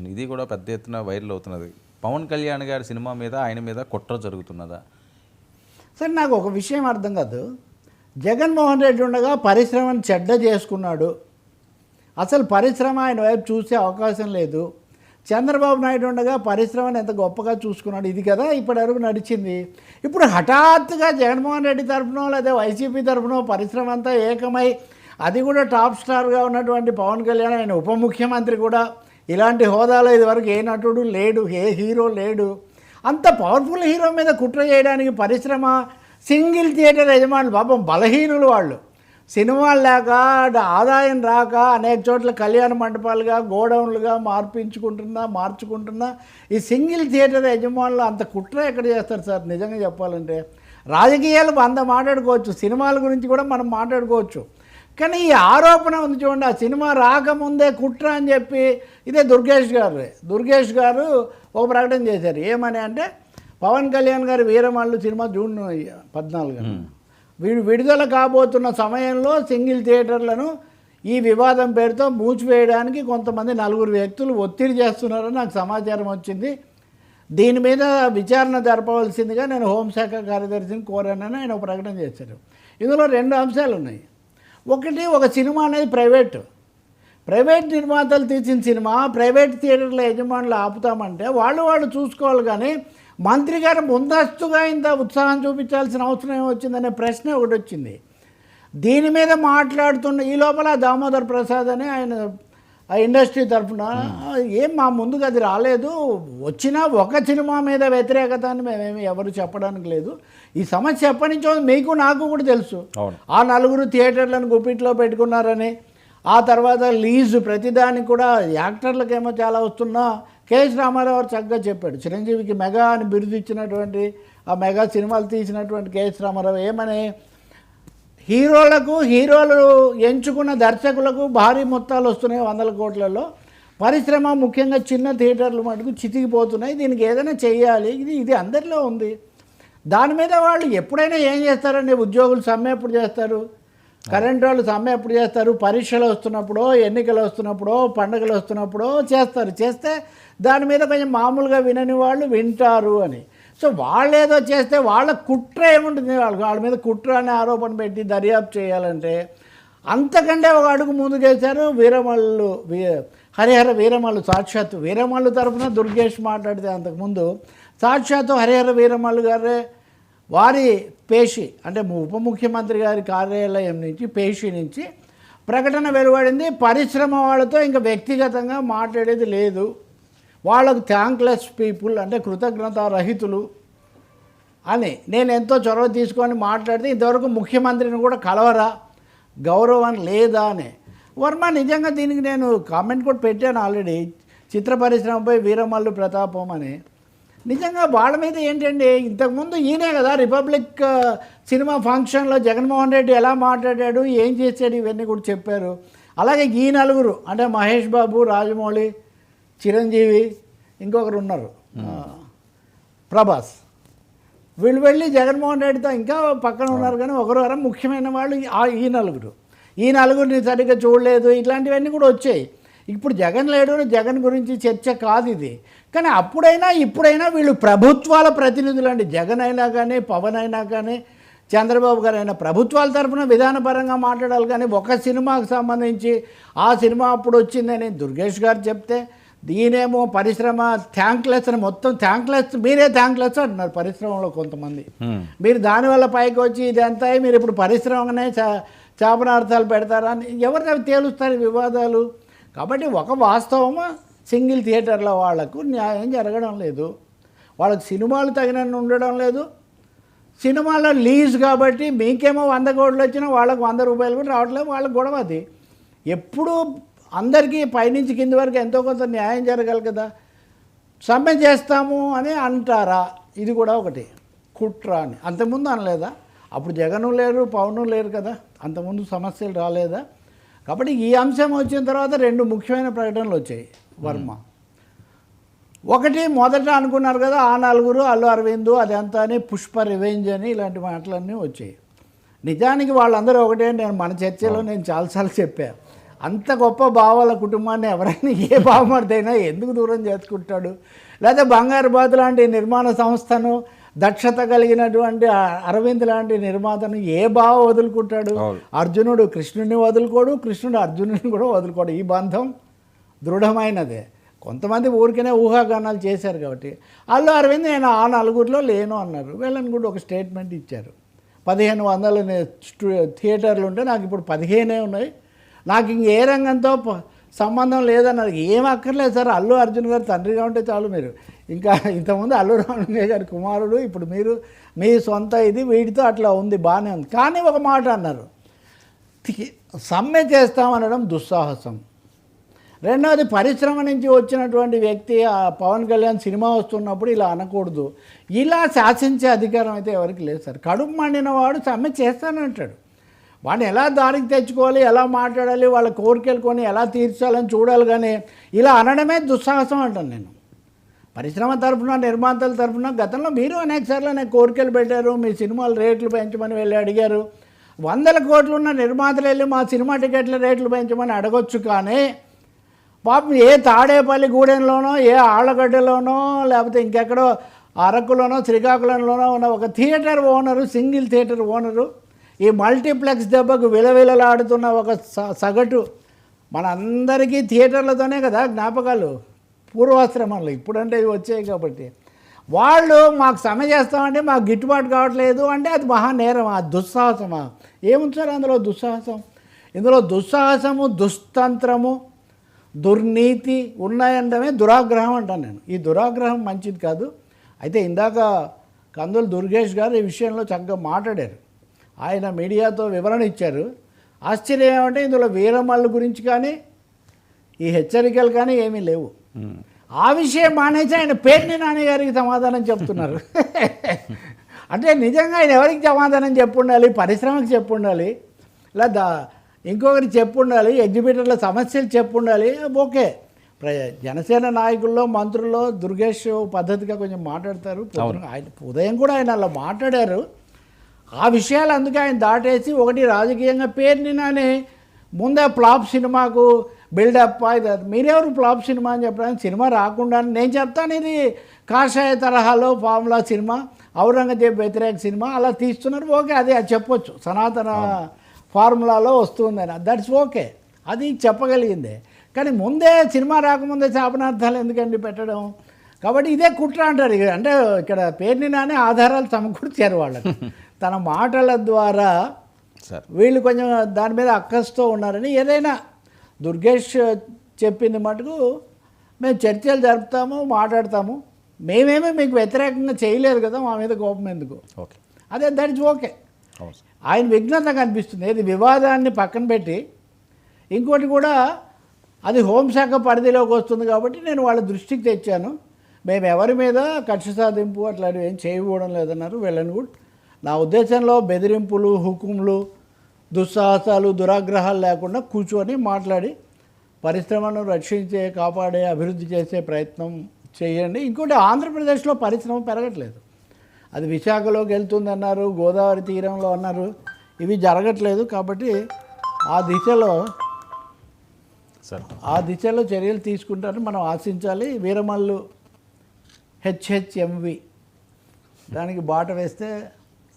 ఇది కూడా పెద్ద ఎత్తున వైరల్ అవుతున్నది. పవన్ కళ్యాణ్ గారి సినిమా మీద ఆయన మీద కుట్ర జరుగుతున్నదా? సరే నాకు ఒక విషయం అర్థం కాదు. జగన్మోహన్ రెడ్డి ఉండగా పరిశ్రమను చెడ్డ చేసుకున్నాడు. అసలు పరిశ్రమ ఆయన వైపు చూసే అవకాశం లేదు. చంద్రబాబు నాయుడు ఉండగా పరిశ్రమను ఎంత గొప్పగా చూసుకున్నాడు. ఇది కదా ఇప్పటివరకు నడిచింది. ఇప్పుడు హఠాత్తుగా జగన్మోహన్ రెడ్డి తరఫునో లేదా వైసీపీ తరఫునో పరిశ్రమ అంతా ఏకమై అది కూడా టాప్ స్టార్గా ఉన్నటువంటి పవన్ కళ్యాణ్ ఆయన ఉప ముఖ్యమంత్రి కూడా ఇలాంటి హోదాలో ఇదివరకు ఏ నటుడు లేడు ఏ హీరో లేడు. అంత పవర్ఫుల్ హీరో మీద కుట్ర చేయడానికి పరిశ్రమ సింగిల్ థియేటర్ యజమానులు పాపం బలహీనులు వాళ్ళు. సినిమాలు లేక ఆదాయం రాక అనేక చోట్ల కళ్యాణ మండపాలుగా గోడౌన్లుగా మార్పించుకుంటున్నా మార్చుకుంటున్నా ఈ సింగిల్ థియేటర్ యజమానులు అంత కుట్ర ఎక్కడ చేస్తారు సార్? నిజంగా చెప్పాలంటే రాజకీయాలు అంత మాట్లాడుకోవచ్చు సినిమాల గురించి కూడా మనం మాట్లాడుకోవచ్చు. కానీ ఈ ఆరోపణ ఉంది చూడండి ఆ సినిమా రాకముందే కుట్ర అని చెప్పి ఇదే దుర్గేష్ గారు దుర్గేష్ గారు ఒక ప్రకటన చేశారు. ఏమని అంటే పవన్ కళ్యాణ్ గారి వీరమల్లు సినిమా జూన్ పద్నాలుగు. వీడు విడుదల కాబోతున్న సమయంలో సింగిల్ థియేటర్లను ఈ వివాదం పేరుతో మూసివేయడానికి కొంతమంది నలుగురు వ్యక్తులు ఒత్తిడి చేస్తున్నారని నాకు సమాచారం వచ్చింది. దీని మీద విచారణ జరపవలసిందిగా నేను హోంశాఖ కార్యదర్శిని కోరానని ఆయన ఒక ప్రకటన చేశారు. ఇందులో రెండు అంశాలు ఉన్నాయి ఒకటి ఒక సినిమా అనేది ప్రైవేట్. ప్రైవేట్ నిర్మాతలు తీసిన సినిమా ప్రైవేట్ థియేటర్ల యజమానులు ఆపుతామంటే వాళ్ళు వాళ్ళు చూసుకోవాలి కానీ మంత్రి గారు ముందస్తుగా ఇంత ఉత్సాహం చూపించాల్సిన అవసరం ఏమొచ్చిందనే ప్రశ్న ఒకటి వచ్చింది. దీని మీద మాట్లాడుతున్న ఈ లోపల దామోదర్ ప్రసాద్ అని ఆయన ఆ ఇండస్ట్రీ తరఫున ఏం మా ముందుకు అది రాలేదు. వచ్చినా ఒక సినిమా మీద వ్యతిరేకత అని మేమేమి ఎవరు చెప్పడానికి లేదు. ఈ సమస్య ఎప్పటి నుంచో. మీకు నాకు కూడా తెలుసు. ఆ నలుగురు థియేటర్లను గుప్పిట్లో పెట్టుకున్నారని ఆ తర్వాత లీజు ప్రతిదానికి కూడా యాక్టర్లకేమో చాలా వస్తున్నా. కేఎస్ రామారావు గారు చక్కగా చెప్పాడు. చిరంజీవికి మెగా అని బిరుదు ఇచ్చినటువంటి ఆ మెగా సినిమాలు తీసినటువంటి కేఎస్ రామారావు ఏమని హీరోలకు హీరోలు ఎంచుకున్న దర్శకులకు భారీ మొత్తాలు వస్తున్నాయి వందల కోట్లలో. పరిశ్రమ ముఖ్యంగా చిన్న థియేటర్లు మటుకు చితికిపోతున్నాయి. దీనికి ఏదైనా చేయాలి ఇది ఇది అందరిలో ఉంది. దాని మీద వాళ్ళు ఎప్పుడైనా ఏం చేస్తారండి? ఉద్యోగులు సమ్మె ఎప్పుడు చేస్తారు? కరెంట్ వాళ్ళు సమ్మె ఎప్పుడు చేస్తారు? పరీక్షలు వస్తున్నప్పుడో ఎన్నికలు వస్తున్నప్పుడో పండుగలు వస్తున్నప్పుడో చేస్తారు. చేస్తే దాని మీద కొంచెం మామూలుగా వినని వాళ్ళు వింటారు అని. సో వాళ్ళు ఏదో చేస్తే వాళ్ళ కుట్ర ఏముంటుంది? వాళ్ళకి వాళ్ళ మీద కుట్ర అనే ఆరోపణ పెట్టి దర్యాప్తు చేయాలంటే అంతకంటే ఒక అడుగు ముందుకేశారు వీరమల్లు వీ హరిహర వీరమల్లు సాక్షాత్తు. వీరమల్లు తరఫున దుర్గేష్ మాట్లాడితే అంతకుముందు సాక్షాత్తు హరిహర వీరమల్లు గారే వారి పేషి అంటే ఉప ముఖ్యమంత్రి గారి కార్యాలయం నుంచి పేషి నుంచి ప్రకటన వెలువడింది. పరిశ్రమ వాళ్ళతో ఇంకా వ్యక్తిగతంగా మాట్లాడేది లేదు. వాళ్ళకు థ్యాంక్లెస్ పీపుల్ అంటే కృతజ్ఞత రహితులు అని. నేను ఎంతో చొరవ తీసుకొని మాట్లాడితే ఇంతవరకు ముఖ్యమంత్రిని కూడా కలవరా గౌరవం లేదా అని. వర్మ నిజంగా దీనికి నేను కామెంట్ కూడా పెట్టాను ఆల్రెడీ చిత్ర పరిశ్రమపై వీరమల్లు ప్రతాపం అని. నిజంగా వాళ్ళ మీద ఏంటండి ఇంతకుముందు ఈయనే కదా రిపబ్లిక్ సినిమా ఫంక్షన్లో జగన్మోహన్ రెడ్డి ఎలా మాట్లాడాడు ఏం చేశాడు ఇవన్నీ కూడా చెప్పారు. అలాగే ఈ నలుగురు అంటే మహేష్ బాబు రాజమౌళి చిరంజీవి ఇంకొకరు ఉన్నారు. ప్రభాస్. వీళ్ళు వెళ్ళి జగన్మోహన్ రెడ్డితో ఇంకా పక్కన ఉన్నారు కానీ ఒకరు వరం ముఖ్యమైన వాళ్ళు ఈ నలుగురు. ఈ నలుగురిని సరిగ్గా చూడలేదు. ఇట్లాంటివన్నీ కూడా వచ్చాయి. ఇప్పుడు జగన్ లేడు జగన్ గురించి చర్చ కాదు ఇది. కానీ అప్పుడైనా ఇప్పుడైనా వీళ్ళు ప్రభుత్వాల ప్రతినిధులు అండి. జగన్ అయినా కానీ పవన్ అయినా కానీ చంద్రబాబు గారు అయినా ప్రభుత్వాల తరఫున విధానపరంగా మాట్లాడాలి కానీ ఒక సినిమాకు సంబంధించి ఆ సినిమా అప్పుడు వచ్చిందని దుర్గేష్ గారు చెప్తే దీనేమో పరిశ్రమ థ్యాంక్లెస్ అని మొత్తం థ్యాంక్లెస్ మీరే థ్యాంక్లెస్ అంటున్నారు పరిశ్రమలో కొంతమంది. హ్మ్. మీరు దానివల్ల పైకి వచ్చి ఇదంతా మీరు ఇప్పుడు పరిశ్రమనే చా చాపనార్థాలు పెడతారా అని తేలుస్తారు వివాదాలు? కాబట్టి ఒక వాస్తవము? సింగిల్ థియేటర్ల వాళ్ళకు న్యాయం జరగడం లేదు. వాళ్ళకి సినిమాలు తగినన్ని ఉండడం లేదు. సినిమాలో లీజ్ కాబట్టి మీకేమో వంద కోట్లు వచ్చినా వాళ్ళకి వంద రూపాయలు కూడా రావట్లేదు. వాళ్ళకి గొడవ అది. ఎప్పుడు అందరికీ పైనుంచి కింది వరకు ఎంతో కొంత న్యాయం జరగాలి కదా. సమ్మె చేస్తాము అని అంటారా? ఇది కూడా ఒకటి. కుట్ర అని. అంతకుముందు అనలేదా? అప్పుడు జగను లేరు పవను లేరు కదా. అంతకుముందు సమస్యలు రాలేదా? కాబట్టి ఈ అంశం వచ్చిన తర్వాత రెండు ముఖ్యమైన ప్రకటనలు వచ్చాయి. వర్మ. ఒకటి మొదట అనుకున్నారు కదా ఆ నలుగురు అల్లు అరవింద్ అదంతా అని పుష్ప రివెంజ్ అని ఇలాంటి మాటలన్నీ వచ్చాయి. నిజానికి వాళ్ళందరూ ఒకటే నేను మన చర్చలో నేను చాలాసార్లు చెప్పాను అంత గొప్ప బావాల కుటుంబాన్ని ఎవరైనా ఏ బావమరిదైనా ఎందుకు దూరం చేసుకుంటాడు? లేదా బంగారు బాతు లాంటి నిర్మాణ సంస్థను దక్షత కలిగినటువంటి అరవింద్ లాంటి నిర్మాతను ఏ బావ వదులుకుంటాడు. అర్జునుడు కృష్ణుడిని వదులుకోడు కృష్ణుడు అర్జునుడిని కూడా వదులుకోడు. ఈ బంధం దృఢమైనదే. కొంతమంది ఊరికనే ఊహాగానాలు చేశారు కాబట్టి. అల్లు అరవింద్ నేను ఆ నలుగురిలో లేను అన్నారు. వీళ్ళని కూడా ఒక స్టేట్మెంట్ ఇచ్చారు. పదిహేను వందల థియేటర్లు ఉంటే నాకు ఇప్పుడు పదిహేనే ఉన్నాయి. నాకు ఇంక ఏ రంగంతో సంబంధం లేదన్నారు ఏం అక్కర్లేదు సార్. అల్లు అర్జున్ గారు తండ్రిగా ఉంటే చాలు మీరు. ఇంకా ఇంతకుముందు అల్లు రామలింగయ్య గారి కుమారుడు ఇప్పుడు మీరు మీ సొంత ఇది వీటితో అట్లా ఉంది బాగానే ఉంది. కానీ ఒక మాట అన్నారు. సమ్మె చేస్తామనడం దుస్సాహసం. రెండవది పరిశ్రమ నుంచి వచ్చినటువంటి వ్యక్తి ఆ పవన్ కళ్యాణ్ సినిమా వస్తున్నప్పుడు ఇలా అనకూడదు. ఇలా శాసించే అధికారం అయితే ఎవరికి లేదు సార్. కడుపు మండిన వాడు సమ్మె చేస్తానంటాడు. వాడిని ఎలా దారికి తెచ్చుకోవాలి ఎలా మాట్లాడాలి వాళ్ళ కోరికలు కొని ఎలా తీర్చాలని చూడాలి కానీ ఇలా అనడమే దుస్సాహసం అంటాను నేను. పరిశ్రమ తరఫున నిర్మాతల తరఫున గతంలో మీరు అనేక సార్లు కోరికలు పెట్టారు మీ సినిమాలు రేట్లు పెంచమని వెళ్ళి అడిగారు. వందల కోట్లు ఉన్న నిర్మాతలు వెళ్ళి మా సినిమా టికెట్ల రేట్లు పెంచమని అడగొచ్చు కానీ పాపం ఏ తాడేపల్లి గూడెంలోనో ఏ ఆళ్ళగడ్డలోనో లేకపోతే ఇంకెక్కడో అరకులోనో శ్రీకాకుళంలోనో ఉన్న ఒక theatre owner single theatre owner ఈ మల్టీప్లెక్స్ దెబ్బకు విలవిలలాడుతున్న ఒక స- సగటు మనందరికీ థియేటర్లతోనే కదా జ్ఞాపకాలు పూర్వాశ్రమంలో. ఇప్పుడంటే ఇవి వచ్చాయి కాబట్టి. వాళ్ళు మాకు సమ్మె చేస్తామంటే మాకు గిట్టుబాటు కావట్లేదు అంటే అది మహా నేరం దుస్సాహసమా? ఏముంచారు అందులో దుస్సాహసం? ఇందులో దుస్సాహసము దుస్తంత్రము దుర్నీతి ఉన్నాయంటమే దురాగ్రహం అంటాను నేను. ఈ దురాగ్రహం మంచిది కాదు. అయితే ఇందాక కందులు దుర్గేష్ గారు ఈ విషయంలో చక్కగా మాట్లాడారు. ఆయన మీడియాతో వివరణ ఇచ్చారు. ఆశ్చర్యం ఏమంటే ఇందులో వీరమల్లు గురించి కానీ ఈ హెచ్చరికలు కానీ ఏమీ లేవు. ఆ విషయం మానేసి ఆయన పేర్ని నాని గారికి సమాధానం చెప్తున్నారు. అంటే నిజంగా ఆయన ఎవరికి సమాధానం చెప్పుండాలి పరిశ్రమకి చెప్పుండాలి లేదా ఇంకొకరికి చెప్పుండాలి ఎగ్జిబిటర్ల సమస్యలు చెప్పుండాలి ఓకే. ప్ర- జనసేన నాయకుల్లో మంత్రుల్లో దుర్గేష్ పద్ధతిగా కొంచెం మాట్లాడతారు. ఆయన ఉదయం కూడా ఆయన అలా మాట్లాడారు. ఆ విషయాలు అందుకే ఆయన దాటేసి ఒకటి రాజకీయంగా పేరుని నాని ముందే ఫ్లాప్ సినిమాకు బిల్డప్. మీరెవరు ఫ్లాప్ సినిమా అని చెప్పడానికి సినిమా రాకుండా నేను చెప్తాను ఇది కాషాయ తరహాలో ఫార్ములా సినిమా ఔరంగజేబ్ వ్యతిరేక సినిమా అలా తీస్తున్నారు ఓకే అది అది చెప్పొచ్చు. సనాతన ఫార్ములాలో వస్తుందని. That's okay. అది చెప్పగలిగిందే. కానీ ముందే సినిమా రాకముందే శాపనార్థాలు ఎందుకండి పెట్టడం? కాబట్టి ఇదే కుట్ర అంటారు. అంటే ఇక్కడ పేరుని నానే ఆధారాలు సమకూర్చారు వాళ్ళకి. తన మాటల ద్వారా సార్. వీళ్ళు కొంచెం దాని మీద అక్కస్తో ఉన్నారని ఏదైనా దుర్గేష్ చెప్పింది మటుకు మేము చర్చలు జరుపుతాము మాట్లాడతాము. మేమేమీ మీకు వ్యతిరేకంగా చేయలేదు కదా మా మీద కోపం ఎందుకు? ఓకే. అదే దట్ ఇస్ ఓకే. ఆయన విఘ్నత కనిపిస్తుంది. ఇది వివాదాన్ని పక్కన పెట్టి ఇంకోటి కూడా అది హోంశాఖ పరిధిలోకి వస్తుంది కాబట్టి నేను వాళ్ళ దృష్టికి తెచ్చాను. మేము ఎవరి మీద కక్ష సాధింపు అట్లాంటివి ఏం చేయకపోవడం లేదన్నారు. వెళ్ళని కూడా నా ఉద్దేశంలో బెదిరింపులు హుకుములు దుస్సాహసాలు దురాగ్రహాలు లేకుండా కూర్చొని మాట్లాడి పరిశ్రమను రక్షించే కాపాడే అభివృద్ధి చేసే ప్రయత్నం చేయండి. ఇంకోటి ఆంధ్రప్రదేశ్లో పరిశ్రమ పెరగట్లేదు. అది విశాఖలోకి వెళ్తుందన్నారు గోదావరి తీరంలో అన్నారు. ఇవి జరగట్లేదు కాబట్టి ఆ దిశలో సార్. ఆ దిశలో చర్యలు తీసుకుంటారని మనం ఆశించాలి. వీరమల్లు హెచ్హెచ్ఎంవి దానికి బాట వేస్తే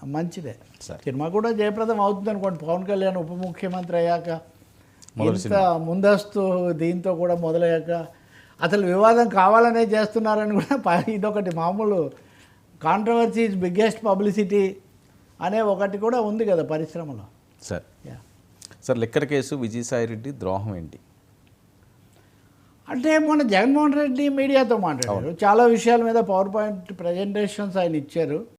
మంచిదే. సరే. సినిమా కూడా జయప్రదం అవుతుంది అనుకోండి. పవన్ కళ్యాణ్ ఉప ముఖ్యమంత్రి అయ్యాక ఇంత ముందస్తు దీంతో కూడా మొదలయ్యాక అసలు వివాదం కావాలనే చేస్తున్నారని కూడా ఇదొకటి మామూలు కాంట్రవర్సీ ఇస్ బిగ్గెస్ట్ పబ్లిసిటీ అనే ఒకటి కూడా ఉంది కదా పరిశ్రమలో. Sir. Yeah sir liquor case Vijayasai Reddy ద్రోహం ఏంటి? అంటే మొన్న జగన్మోహన్ రెడ్డి మీడియాతో మాట్లాడారు. చాలా విషయాల మీద పవర్ పాయింట్ ప్రజెంటేషన్స్ ఆయన ఇచ్చారు.